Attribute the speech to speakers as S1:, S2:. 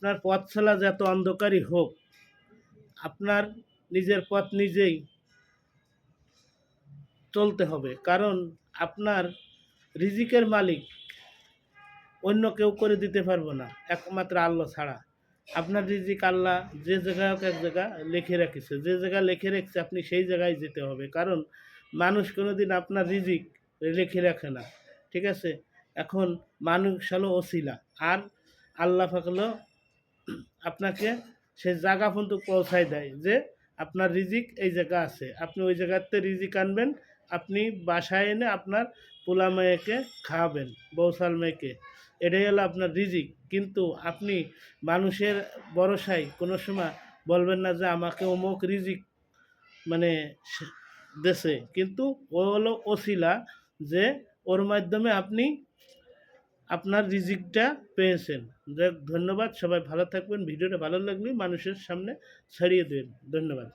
S1: আপনার পথ চলা যত অন্ধকারই হোক, আপনার নিজের পথ নিজেই চলতে হবে। কারণ আপনার রিজিকের মালিক অন্য কেউ করে দিতে পারব না, একমাত্র আল্লাহ ছাড়া। আপনার রিজিক আল্লাহ যে জায়গায় হোক এক জায়গা লিখে রেখেছে, যে জায়গা লিখে রেখেছে আপনি সেই জায়গায় যেতে হবে। কারণ মানুষ কোনো দিন আপনার রিজিক লিখে রাখে না, ঠিক আছে? এখন মানুষ হলো অশিলা আর আল্লাহ হলো আপনাকে সে জায়গা পর্যন্ত পৌঁছায় দেয় যে আপনার রিজিক এই জায়গা আছে। আপনি ওই জায়গাতে রিজিক আনবেন, আপনি বাসায় এনে আপনার পোলা মেয়েকে খাওয়াবেন, বৌসাল মেয়েকে। এটাই হলো আপনার রিজিক। কিন্তু আপনি মানুষের ভরসায় কোনো সময় বলবেন না যে আমাকে অমুক রিজিক মানে দেশে কিন্তু ও হলো ওসিলা যে ওর মাধ্যমে আপনি আপনার রিজিকটা পেয়েছেন। ধন্যবাদ। সবাই ভালো থাকবেন। ভিডিওটা ভালো লাগলে মানুষের সামনে ছাড়িয়ে দেবেন। ধন্যবাদ।